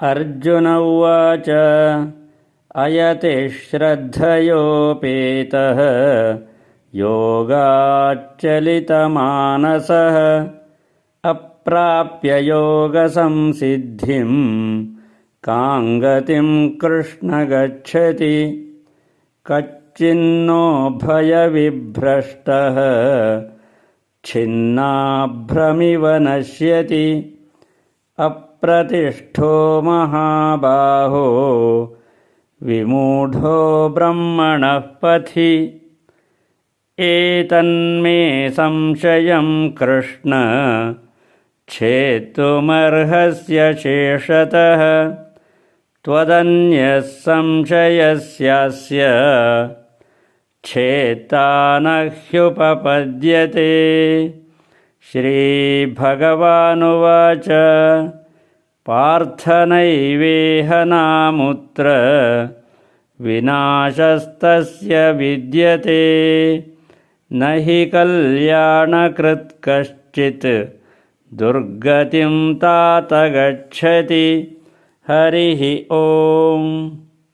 अर्जुन उवाच अयति श्रद्धयोपेतः योगाच्चलितमानसः अप्राप्य योगसंसिद्धिं काङ्गतिं कृष्ण गच्छति। कच्चिन्नो भयविभ्रष्टः छिन्नाभ्रमिव नश्यति अप्रतिष्ठो महाबाहो विमूढो ब्रह्मणः पथि। एतन्मे संशयं कृष्ण छेत्तुमर्हस्य शेषतः। त्वदन्यः संशयस्यास्य छेत्ता न ह्युपपद्यते श्रीभगवानुवाच पार्थनैवेह नामुत्र विनाशस्तस्य विद्यते। न हि कल्याणकृत् कश्चित् दुर्गतिं तात गच्छति। हरिः ओम्